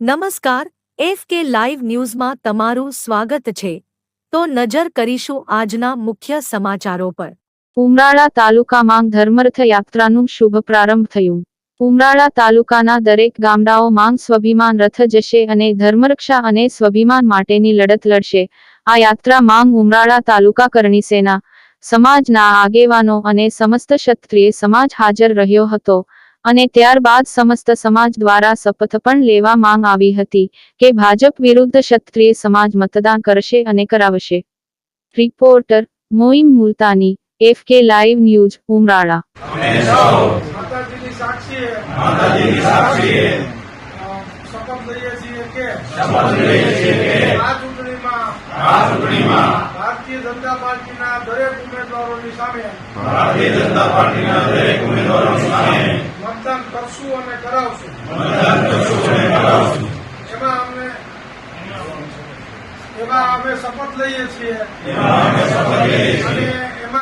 નમસ્કાર, F K live ન્યૂઝમાં તમારું સ્વાગત છે. તો નજર કરીશું આજના મુખ્ય સમાચારો પર. ઉમરાળા તાલુકામાં ધર્મરથ યાત્રાનું શુભ પ્રારંભ થયું. ઉમરાળા તાલુકાના દરેક ગામડાઓમાં સ્વાભિમાન રથ જશે અને ધર્મરક્ષા અને સ્વાભિમાન માટેની લડત લડશે. આ યાત્રા માંગ ઉમરાળા તાલુકા કરણી સેના, સમાજના આગેવાનો અને સમસ્ત ક્ષત્રિય સમાજ હાજર રહ્યો હતો. અને ત્યારબાદ સમસ્ત સમાજ દ્વારા શપથ પણ લેવા માંગ આવી હતી કે ભાજપ વિરુદ્ધ ક્ષત્રિય સમાજ મતદાન કરશે અને કરાવશે. Reporter Moim Multani F K live news Umrala. Bharatiya Janata પાર્ટીના દરેક ઉમેદવારોની સામે. ભારતીય જનતા પાર્ટીના દરેક ઉમેદવારોની સામે. મતદાન કરશું અને કરાવશું. કરાવશું એમાં અમે એમાં અમે શપથ લઈએ છીએ. એમાં અમે શપથ લઈએ છીએ. અને